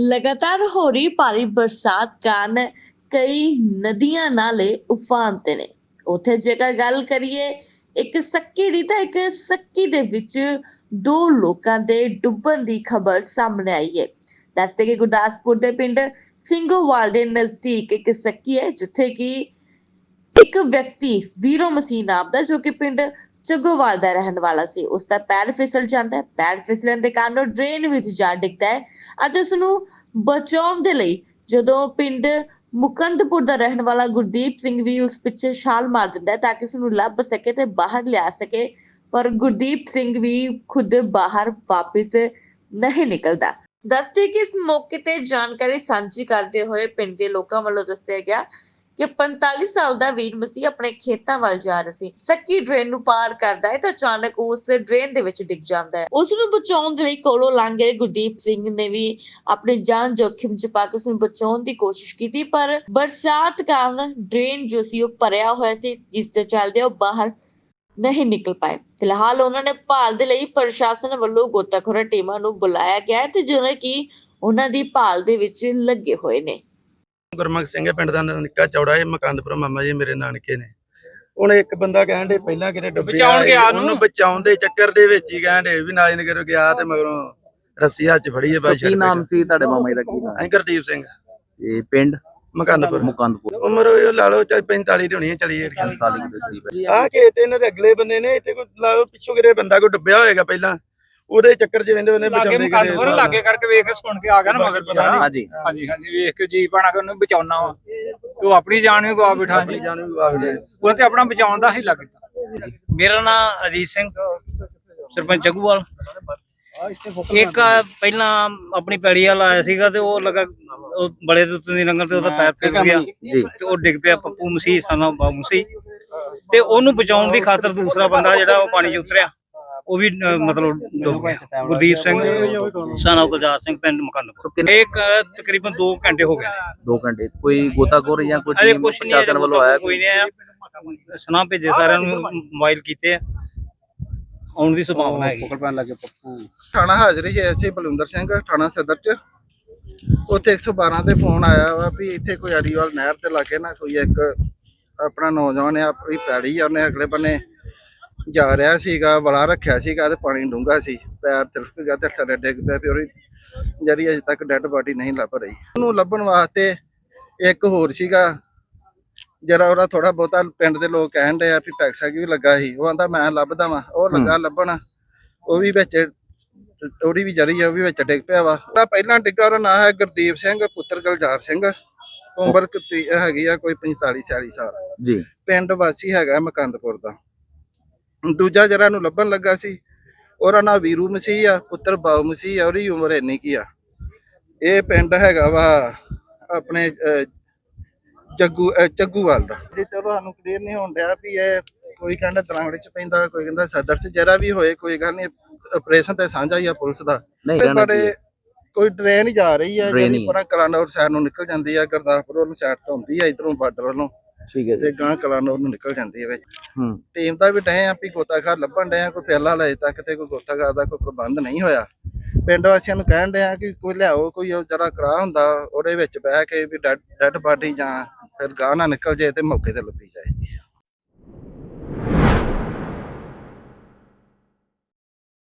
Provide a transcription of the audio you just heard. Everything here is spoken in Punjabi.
ਲਗਾਤਾਰ ਹੋ ਰਹੀ ਭਾਰੀ ਬਰਸਾਤ ਕਾਰਨ ਕਈ ਨਦੀਆਂ ਨਾਲੇ ਉਫਾਨ ਤੇ ਨੇ। ਉੱਥੇ ਜੇਕਰ ਗੱਲ ਕਰੀਏ, ਇੱਕ ਸੱਕੀ ਦੀ ਤਾਂ ਇੱਕ ਸੱਕੀ ਦੇ ਵਿੱਚ ਦੋ ਲੋਕਾਂ ਦੇ ਡੁੱਬਣ ਦੀ ਖਬਰ ਸਾਹਮਣੇ ਆਈ ਹੈ। ਦੱਸਦੇ ਕਿ ਗੁਰਦਾਸਪੁਰ ਦੇ ਪਿੰਡ ਸਿੰਘੋਵਾਲ ਦੇ ਨਜ਼ਦੀਕ ਇੱਕ ਸੱਕੀ ਹੈ, ਜਿੱਥੇ ਕਿ ਇੱਕ ਵਿਅਕਤੀ ਵੀਰੋ ਮਸੀਹ ਨਾਮ ਦਾ, ਜੋ ਕਿ ਪਿੰਡ ਚੱਗੋਵਾਲ ਦਾ ਰਹਿਣ ਵਾਲਾ ਸੀ। ਉਸ ਦਾ ਪੈਰ ਫਿਸਲ ਜਾਂਦਾ ਹੈ। ਪੈਰ ਫਿਸਲਣ ਦੇ ਕਾਰਨ ਉਹ ਡਰੇਨ ਵਿੱਚ ਜਾ ਡਿੱਗਦਾ ਹੈ ਅਤੇ ਉਸ ਨੂੰ ਬਚਾਉਣ ਦੇ ਲਈ ਜਦੋਂ ਪਿੰਡ ਮੁਕੰਦਪੁਰ ਦਾ ਰਹਿਣ ਵਾਲਾ ਗੁਰਦੀਪ ਸਿੰਘ ਵੀ ਉਸ ਪਿੱਛੇ ਛਾਲ ਮਾਰ ਦਿੰਦਾ ਹੈ ਤਾਂ ਕਿ ਉਸ ਨੂੰ ਲੱਭ ਸਕੇ ਤੇ ਬਾਹਰ ਲਿਆ ਸਕੇ। ਪਰ ਗੁਰਦੀਪ ਸਿੰਘ ਵੀ ਖੁਦ ਬਾਹਰ ਵਾਪਸ ਨਹੀਂ ਨਿਕਲਦਾ। ਦੱਸਦੇ ਕਿ ਇਸ ਮੌਕੇ ਤੇ ਜਾਣਕਾਰੀ ਸਾਂਝੀ ਕਰਦੇ ਹੋਏ ਪਿੰਡ ਦੇ ਲੋਕਾਂ ਵੱਲੋਂ ਦੱਸਿਆ ਗਿਆ ਕਿ 45 ਸਾਲ ਦਾ ਵੀਰ ਮਸੀਹ ਆਪਣੇ ਖੇਤਾਂ ਵੱਲ ਜਾ ਰਿਹਾ ਸੀ। ਸੱਕੀ ਡਰੇਨ ਨੂੰ ਪਾਰ ਕਰਦਾ ਹੈ ਤਾਂ ਅਚਾਨਕ ਉਸ ਡਰੇਨ ਦੇ ਵਿੱਚ ਡਿੱਗ ਜਾਂਦਾ ਹੈ। ਉਸ ਨੂੰ ਬਚਾਉਣ ਦੇ ਲਈ ਕੋਲੋਂ ਲੰਘੇ ਗੁਰਦੀਪ ਸਿੰਘ ਨੇ ਵੀ ਆਪਣੀ ਜਾਨ ਜੋਖਿਮ ਚ ਪਾ ਕੇ ਉਸ ਨੂੰ ਬਚਾਉਣ ਦੀ ਕੋਸ਼ਿਸ਼ ਕੀਤੀ, ਪਰ ਬਰਸਾਤ ਕਾਰਨ ਡਰੇਨ ਜੋ ਸੀ ਉਹ ਭਰਿਆ ਹੋਇਆ ਸੀ, ਜਿਸ ਦੇ ਚੱਲਦੇ ਉਹ ਬਾਹਰ ਨਹੀਂ ਨਿਕਲ ਪਾਏ। ਫਿਲਹਾਲ ਉਹਨਾਂ ਨੇ ਭਾਲ ਦੇ ਲਈ ਪ੍ਰਸ਼ਾਸਨ ਵੱਲੋਂ ਗੋਤਾਖੋਰਾਂ ਟੀਮਾਂ ਨੂੰ ਬੁਲਾਇਆ ਗਿਆ ਤੇ ਜਿਵੇਂ ਕਿ ਉਹਨਾਂ ਦੀ ਭਾਲ ਦੇ ਵਿੱਚ ਲੱਗੇ ਹੋਏ ਨੇ। ਗੁਰਮੁਖ ਸਿੰਘ ਹੈ ਪਿੰਡ ਦਾ ਨਿੱਕਾ ਚੌੜਾ ਇਹ ਮਕੰਦਪੁਰ ਮਾਮਾ ਜੀ ਮੇਰੇ ਨਾਨਕੇ ਨੇ। ਹੁਣ ਇੱਕ ਬੰਦਾ ਕਹਿਣ ਦੇ ਪਹਿਲਾਂ ਕਿਤੇ ਡੁੱਬਿਆ ਬਚਾਉਣ ਗਿਆ ਉਹਨੂੰ ਉਹਨੂੰ। ਬਚਾਉਣ ਦੇ ਚੱਕਰ ਦੇ ਵਿੱਚ ਹੀ ਕਹਿਣ ਦੇ ਵੀ ਨਾਜਨਗਰ ਗਿਆ ਤੇ ਮਗਰੋਂ ਰੱਸੀ ਹੱਥ 'ਚ ਫੜੀ ਹੈ ਸੋ ਬਾਈ ਕੀ ਨਾਮ ਸੀ ਤੁਹਾਡੇ ਮਾਮਾ ਜੀ ਦਾ ਕੀ ਨਾਮ? ਅਸੀਂ ਗੁਰਦੀਪ ਸਿੰਘ। ਇਹ ਪਿੰਡ? ਮਕੰਦਪੁਰ। ਮੁਕੰਦਪੁਰ। ਉਮਰ ਉਹ ਲਾ ਲਓ ਚਾਹੇ 45 ਦੀ ਹੋਣੀ ਹੈ ਚਲੀ ਗਈ ਸਾਲੀ ਦੇ ਕਰੀਬ ਹੈ ਆ ਕੇ ਤੇ ਇਹਨਾਂ ਦੇ ਅਗਲੇ ਬੰਦੇ ਨੇ ਇੱਥੇ ਕੋਈ ਲਾ ਲਓ ਪਿੱਛੋਂ ਕਿਤੇ ਬੰਦਾ ਕੋਈ ਡੁੱਬਿਆ ਹੋਏਗਾ ਪਹਿਲਾਂ। ਉਹਦੇ ਚੱਕਰ 'ਚ ਵੰਦੇ ਵੰਦੇ ਲਾਗੇ ਬਚਾਉਂਦੇ ਮੁਕੰਦਪੁਰ ਲਾਗੇ ਕਰਕੇ ਵੇਖ ਕੇ ਸੁਣ ਕੇ ਆ ਗਿਆ ਨਾ ਮਗਰ ਪਤਾ ਨਹੀਂ। ਹਾਂਜੀ। ਹਾਂਜੀ ਹਾਂਜੀ ਵੇਖ ਕੇ ਜੀ ਪਾਣਾ ਕਿ ਉਹਨੂੰ ਬਚਾਉਣਾ ਵਾ। ਤੇ ਉਹ ਆਪਣੀ ਜਾਨ ਵੀ ਗਵਾ ਬਿਠਾ ਜੀ। ਜਾਨੂੰ ਵੀ ਵਾਗ ਜੇ। ਉਹ ਤੇ ਆਪਣਾ ਬਚਾਉਣ ਦਾ ਹੀ ਲੱਗਦਾ ਮੇਰਾ ਨਾਮ ਅਜੀਤ ਸਿੰਘ ਸਰਪੰਚ ਜਗੂਵਾਲ। ਇੱਕ ਪਹਿਲਾਂ ਆਪਣੀ ਪੈੜੀ ਵਾਲਾ ਆਇਆ ਸੀਗਾ ਤੇ ਉਹ ਲਗਾ ਉਹ ਬੜੇ ਦੇ ਉੱਤੇ ਦੀ ਲੰਗਰ ਤੇ ਉਹਦਾ ਪੈਰ ਫਿਸ ਗਿਆ। ਜੀ। ਤੇ ਉਹ ਡਿੱਗ ਪਿਆ ਪੱਪੂ ਮਸੀਹ ਸਾਨਾ ਬਾਬੂ ਮਸੀਹ। ਤੇ ਉਹਨੂੰ ਬਚਾਉਣ ਦੀ ਖਾਤਰ ਦੂਸਰਾ ਬੰਦਾ ਜਿਹੜਾ ਉਹ ਪਾਣੀ 'ਚ ਉਤਰਿਆ। ਉਹ ਵੀ ਮਤਲਬ ਡੁੱਬ ਗਿਆ ਗੁਰਦੀਪ ਸਿੰਘ ਸਾਨਾ ਗੁਲਜ਼ਾਰ ਸਿੰਘ ਪਿੰਡ ਮੁਕੰਦਪੁਰ। ਅਹ, ਤਕਰੀਬਨ 2 ਘੰਟੇ ਹੋ ਗਏ ਦੋ ਘੰਟੇ। ਕੋਈ ਗੋਤਾਖੋਰ ਜਾਂ ਕੋਈ ਅਜੇ ਟੀਮ ਨਹੀਂ ਪ੍ਰਸ਼ਾਸਨ ਵੱਲੋਂ ਆਇਆ ਕੋਈ ਨਹੀਂ ਆਇਆ। ਸੁਨਾ ਭੇਜੇ ਸਾਰਿਆਂ ਨੂੰ ਮੋਬਾਈਲ ਕੀਤੇ ਆ। ਆਉਣ ਦੀ ਸੰਭਾਵਨਾ ਹੈਗੀ। ਥਾਣਾ ਹਾਜ਼ਰ ਹੀ ਐਸੇ ਬਲਵਿੰਦਰ ਸਿੰਘ ਥਾਣਾ ਸਦਰ ਚ। ਉੱਥੇ 112 ਤੇ ਫੋਨ ਆਇਆ ਵਾ ਵੀ ਇੱਥੇ ਕੋਈ ਅਰੀਵਾਲ ਨਹਿਰ ਤੇ ਲਾਗੇ ਨਾ ਕੋਈ ਇੱਕ ਆਪਣਾ ਨੌਜਵਾਨ ਆ ਆਪਣੀ ਪੈੜੀ ਆ ਉਹਨੇ ਅਗਲੇ ਬੰਨੇ ਜਾ ਰਿਹਾ ਸੀਗਾ ਵਲਾ ਰੱਖਿਆ ਸੀਗਾ ਤੇ ਪਾਣੀ ਡੂੰਘਾ ਸੀ ਪੈਰ ਤਿਲਕ ਗਿਆ ਤੇ ਥੱਲੇ ਡਿੱਗ ਪਿਆ ਫਿਰ ਉਹਦੀ ਜਿਹੜੀ ਅਜੇ ਤੱਕ ਡੈੱਡ ਬਾਡੀ ਨਹੀਂ ਲੱਭ ਰਹੀ। ਉਹਨੂੰ ਲੱਭਣ ਵਾਸਤੇ ਇੱਕ ਹੋਰ ਸੀਗਾ ਜਰਾ ਉਹਦਾ ਥੋੜਾ ਬਹੁਤਾ ਪਿੰਡ ਦੇ ਲੋਕ ਕਹਿਣ ਡਏ ਆ ਵੀ ਪੈਕਸਾ ਕੀ ਲੱਗਾ ਸੀ। ਉਹ ਆਂਦਾ ਮੈਂ ਲੱਭਦਾ ਵਾਂ ਉਹ ਲੱਗਾ ਲੱਭਣ ਉਹ ਵੀ ਵਿੱਚ ਉਹਦੀ ਵੀ ਜਰੀ ਆ ਉਹ ਵੀ ਵਿੱਚ ਡਿੱਗ ਪਿਆ ਵਾ। ਉਹਦਾ ਪਹਿਲਾਂ ਡਿੱਗਾ ਉਹਦਾ ਨਾਂ ਹੈ ਗੁਰਦੀਪ ਸਿੰਘ ਪੁੱਤਰ ਗਲਜਾਰ ਸਿੰਘ। ਉਮਰ ਕਿਤੀ ਹੈਗੀ ਆ ਕੋਈ 45 46 ਸਾਲ। ਜੀ। ਪਿੰਡ ਵਾਸੀ ਹੈਗਾ ਮਕੰਦਪੁਰ ਦਾ। ਦੂਜਾ ਜਰਾ ਨੂੰ ਲੱਭਣ ਲੱਗਾ ਸੀ ਉਹਦਾ ਨਾਂ ਵੀਰੂ ਮਸੀਹ ਆ ਪੁੱਤਰ ਬਾਉ ਮਸੀਹ ਆ ਉਹਦੀ ਉਮਰ ਇੰਨੀ ਕੀ ਆ। ਇਹ ਪਿੰਡ ਹੈਗਾ ਵਾ ਆਪਣੇ ਜੱਗੂ ਅਹ, ਜੱਗੂਵਾਲ ਦਾ। ਜੀ ਚਲੋ ਸਾਨੂੰ ਕਲੀਅਰ ਨਹੀਂ ਹੋਣ ਡਿਆ ਵੀ ਇਹ ਕੋਈ ਕਹਿੰਦਾ ਤਲਾਂਗੜੇ ਚ ਪੈਂਦਾ ਕੋਈ ਕਹਿੰਦਾ ਸਦਰ ਚ ਜਿਹੜਾ ਵੀ ਹੋਏ ਕੋਈ ਗੱਲ ਨਹੀਂ ਆਪਰੇਸ਼ਨ ਤੇ ਸਾਂਝਾ ਹੀ ਆ ਪੁਲਿਸ ਦਾ। ਬੜੇ। ਕੋਈ ਟ੍ਰੇਨ ਹੀ ਜਾ ਰਹੀ ਆ ਜਿਹੜੀ ਪਰਾਂ ਕਲਾਨੌਰ ਸਾਈਡ ਨੂੰ ਨਿਕਲ ਜਾਂਦੀ ਆ ਗੁਰਦਾਸਪੁਰ ਵੱਲੋਂ ਸਾਈਡ ਤੋਂ ਹੁੰਦੀ ਆ ਇਧਰੋਂ ਬਾਰਡਰ ਵੱਲੋਂ। ਠੀਕ ਹੈ ਜੀ। ਤੇ ਗਾਂ ਕਲਾਨੌਰ ਨੂੰ ਨਿਕਲ ਜਾਂਦੀ ਆ ਵਿੱਚ। ਹੂੰ। ਟੀਮ ਦਾ ਵੀ ਡਏ ਆ ਵੀ ਗੋਤਾਖਾਰ ਲੱਭਣ ਡਏ ਆ ਕੋਈ ਪਹਿਲਾ ਹਲੇ ਤੱਕ ਤੇ ਕੋਈ ਗੋਤਾਖਾਰ ਦਾ ਕੋਈ ਪ੍ਰਬੰਧ ਨਹੀਂ ਹੋਇਆ। ਪਿੰਡ ਵਾਸੀਆਂ ਨੂੰ ਕਹਿਣ ਡਏ ਆ ਕਿ ਕੋਈ ਲਿਆਓ ਕੋਈ ਉਹ ਜਰਾ ਕਰਾ ਹੁੰਦਾ ਉਹਦੇ ਵਿੱਚ ਬਹਿ ਕੇ ਵੀ ਡੈਡ ਬਾਡੀ ਜਾਂ ਫਿਰ ਗਾਂ ਨਾ ਨਿਕਲ ਜੇ ਤੇ ਮੌਕੇ ਤੇ ਲੱਭੀ ਜਾਏ ਜੀ।